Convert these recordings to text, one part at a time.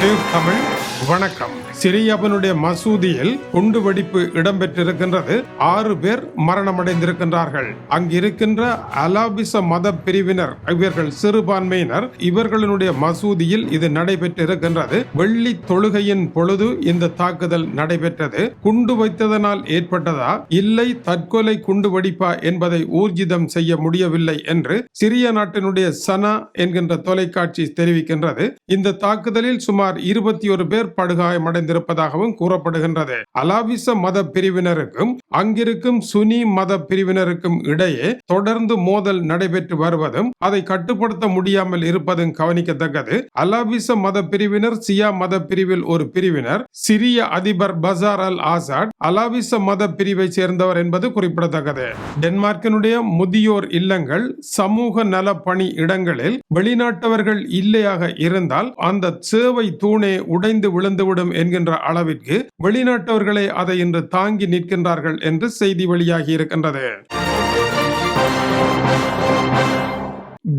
Tube Tamil வணக்கம். சிறியவனுடைய மசூதியில் குண்டு வெடிப்பு இடம்பெற்றிருக்கின்றது. ஆறு பேர் மரணமடைந்திருக்கின்றார்கள். அங்கிருக்கின்ற அலாபிச மத பிரிவினர் இவர்கள் சிறுபான்மையினர் இவர்களுடைய மசூதியில் இது நடைபெற்றிருக்கின்றது. வெள்ளி தொழுகையின் பொழுது இந்த தாக்குதல் நடைபெற்றது. குண்டு வைத்ததனால் ஏற்பட்டதா? இல்லை தற்கொலை குண்டு வெடிப்பா என்பதை ஊர்ஜிதம் செய்ய முடியவில்லை என்று சிரிய நாட்டினுடைய சனா என்கின்ற தொலைக்காட்சி தெரிவிக்கின்றது. இந்த தாக்குதலில் சுமார் இருபத்தி ஒரு பேர் படுகாயமடைந்திருப்பதாகவும் கூறப்படுகின்றது. அலாவிச மத பிரிவினருக்கும் அங்கிருக்கும் சுனி மத பிரிவினருக்கும் இடையே தொடர்ந்து மோதல் நடைபெற்று வருவதும் அதை கட்டுப்படுத்த முடியாமல் இருப்பதும் கவனிக்கத்தக்கது. அலாவிச மத பிரிவினர் சியா மத பிரிவில் ஒரு பிரிவினர் சிரிய அதிபர் பசார் அல் ஆசாட் அலாவிச மத பிரிவை சேர்ந்தவர் என்பது குறிப்பிடத்தக்கது. டென்மார்க்கினுடைய முதியோர் இல்லங்கள் சமூக நல பணி இடங்களில் வெளிநாட்டவர்கள் இல்லையாக இருந்தால் அந்த சேவை தூணே உடைந்து விழுந்துவிடும் என்கின்ற அளவிற்கு வெளிநாட்டவர்களே அதை இன்று தாங்கி நிற்கின்றார்கள் என்று செய்தி வெளியாகி இருக்கின்றது.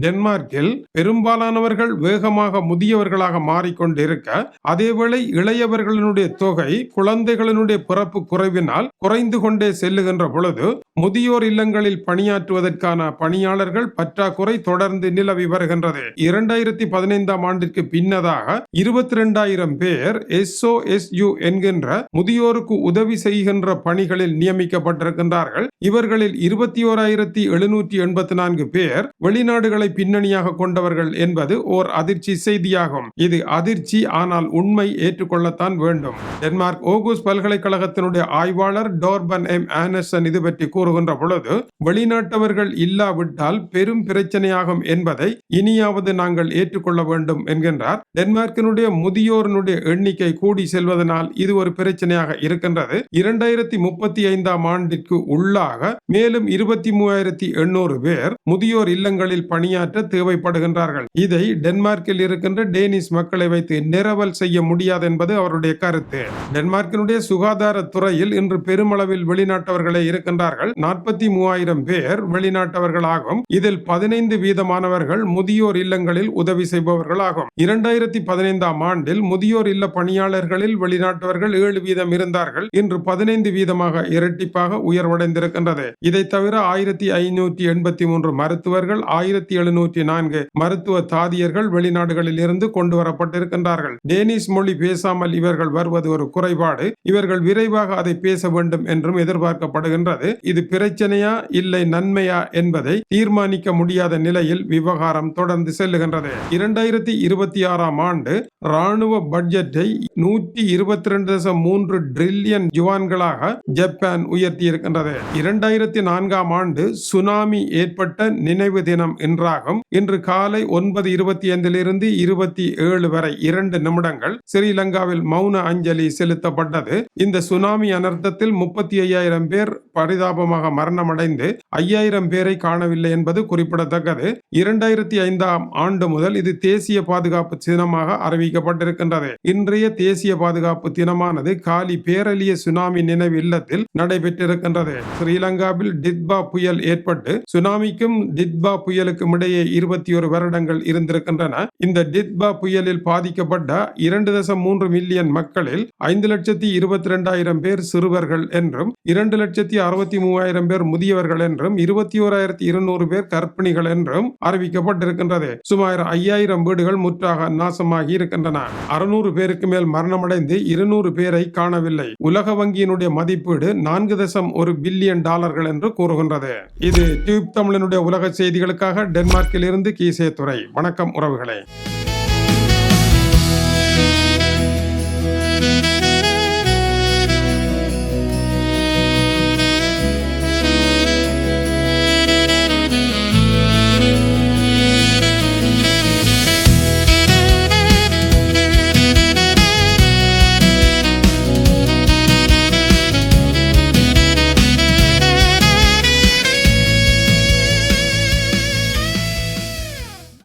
டென்மார்க்கில் பெரும்பாலானவர்கள் வேகமாக முதியவர்களாக மாறிக்கொண்டிருக்க அதேவேளை இளையவர்களினுடைய தொகை குழந்தைகளினுடைய பிறப்பு குறைவினால் குறைந்து கொண்டே செல்லுகின்ற பொழுது முதியோர் இல்லங்களில் பணியாற்றுவதற்கான பணியாளர்கள் பற்றாக்குறை தொடர்ந்து நிலவி வருகின்றது. இரண்டாயிரத்தி பதினைந்தாம் ஆண்டிற்கு பின்னதாக இருபத்தி ரெண்டாயிரம் பேர் எஸ்ஓ எஸ்யூ என்கின்ற முதியோருக்கு உதவி செய்கின்ற பணிகளில் நியமிக்கப்பட்டிருக்கின்றார்கள். இவர்களில் இருபத்தி ஓராயிரத்தி எழுநூற்றி எண்பத்தி நான்கு பேர் வெளிநாடுகளை பின்னணியாக கொண்டவர்கள் என்பது ஓர் அதிர்ச்சி செய்தியாகும். இது அதிர்ச்சி ஆனால் உண்மை ஏற்றுக்கொள்ளத்தான் வேண்டும். டென்மார்க் ஓகூஸ் பல்கலைக்கழகத்தினுடைய ஆய்வாளர் டோர்பன் எம். ஆனசன் இது பற்றி கூறுகின்ற பொழுது வெளிநாட்டவர்கள் இல்லாவிட்டால் பெரும் பிரச்சனையாகும் என்பதை இனியாவது நாங்கள் ஏற்றுக்கொள்ள வேண்டும் என்கின்றார். டென்மார்க்கினுடைய முதியோரினுடைய எண்ணிக்கை கூடி செல்வதனால் இது ஒரு பிரச்சனையாக இருக்கின்றது. இரண்டாயிரத்தி முப்பத்தி ஐந்தாம் ஆண்டிற்கு உள்ளாக மேலும் இருபத்தி மூவாயிரத்தி எண்ணூறு பேர் முதியோர் இல்லங்களில் பணியாற்ற தேவைப்படுகின்றார்கள். இதை டென்மார்க்கில் இருக்கின்ற டேனிஷ் மக்களை வைத்து நிரவல் செய்ய முடியாது என்பது அவருடைய கருத்து. டென்மார்க்கினுடைய சுகாதாரத்துறையில் இன்று பெருமளவில் வெளிநாட்டவர்களே இருக்கின்றார்கள். நாற்பத்தி மூவாயிரம் பேர் வெளிநாட்டவர்களாகும். இதில் பதினைந்து வீதமானவர்கள் முதியோர் இல்லங்களில் உதவி செய்பவர்களாகும். இரண்டாயிரத்தி பதினைந்தாம் ஆண்டில் முதியோர் இல்ல பணியாளர்களில் வெளிநாட்டவர்கள் ஏழு வீதம் இருந்தார்கள். இன்று பதினைந்து வீதமாக இரட்டிப்பாக உயர்வடைந்திருக்கின்றது. இதை தவிர ஆயிரத்தி ஐநூற்றி எண்பத்தி மூன்று மருத்துவர்கள் ஆயிரத்தி எழுநூற்றி நான்கு மருத்துவ தாதியர்கள் வெளிநாடுகளில் இருந்து கொண்டு வரப்பட்டிருக்கின்றார்கள் டேனிஷ் மொழி பேசாமல் இவர்கள் வருவது ஒரு குறைபாடு. இவர்கள் விரைவாக அதை பேச வேண்டும் என்றும் எதிர்பார்க்கப்படுகின்றது. இது பிரச்சனையா இல்லை நன்மையா என்பதை தீர்மானிக்க முடியாத நிலையில் விவகாரம் தொடர்ந்து செல்லுகின்றது. இரண்டாயிரத்தி இருபத்தி ஆறாம் ஆண்டு ராணுவ பட்ஜெட்டை நூற்றி இருபத்தி ரெண்டு தசம் மூன்று டிரில்லியன் யுவான்களாக ஜப்பான் உயர்த்தி இருக்கின்றது இரண்டாயிரத்தி நான்காம் ஆண்டு சுனாமி ஏற்பட்ட நினைவு தினம் இன்றாகும் இன்று காலை ஒன்பது இருபத்தி ஐந்திலிருந்து இருபத்தி ஏழு வரை இரண்டு நிமிடங்கள் ஸ்ரீலங்காவில் மௌன அஞ்சலி செலுத்தப்பட்டது. இந்த சுனாமி அனர்த்தத்தில் முப்பத்தி ஐயாயிரம் பேர் பரிதாபமாக மரணமடைந்து ஐயாயிரம் பேரை காணவில்லை என்பது குறிப்பிடத்தக்கது. இரண்டாயிரத்தி ஐந்தாம் ஆண்டு முதல் இது தேசிய பாதுகாப்பு தினமாக அறிவிக்கப்பட்டிருக்கின்றது. இன்றைய தேசிய பாதுகாப்பு தினமானது காலி பேரலிய சுனாமி நினைவு இல்லத்தில் நடைபெற்றிருக்கின்றது. ஸ்ரீலங்காவில் டிட்பா புயல் ஏற்பட்டு சுனாமிக்கும் டிட்பா புயலுக்கும் இடையே முந்தைய இருபத்தி ஒரு வருடங்கள் இருந்திருக்கின்றன. இந்த டித்பா புயலில் பாதிக்கப்பட்ட இரண்டு தசம் மூன்று மில்லியன் மக்களில் ஐந்து லட்சத்தி இருபத்தி ரெண்டாயிரம் பேர் சிறுவர்கள் என்றும் இரண்டு லட்சத்தி அறுபத்தி மூவாயிரம் பேர் முதியவர்கள் என்றும் இருபத்தி ஓராயிரத்தி இருநூறு பேர் கர்ப்பிணிகள் என்றும் அறிவிக்கப்பட்டிருக்கின்றது. சுமார் ஐயாயிரம் வீடுகள் முற்றாக நாசமாகி இருக்கின்றன. அறுநூறு பேருக்கு மேல் மரணமடைந்து இருநூறு பேரை காணவில்லை. உலக வங்கியினுடைய மதிப்பீடு நான்கு தசம் ஒரு பில்லியன் டாலர்கள் என்று கூறுகின்றது. இது டியூப் தமிழனுடைய உலக செய்திகளுக்காக டென் டென்மார்க்கிலிருந்து கீசே துறை வணக்கம் உறவுகளே.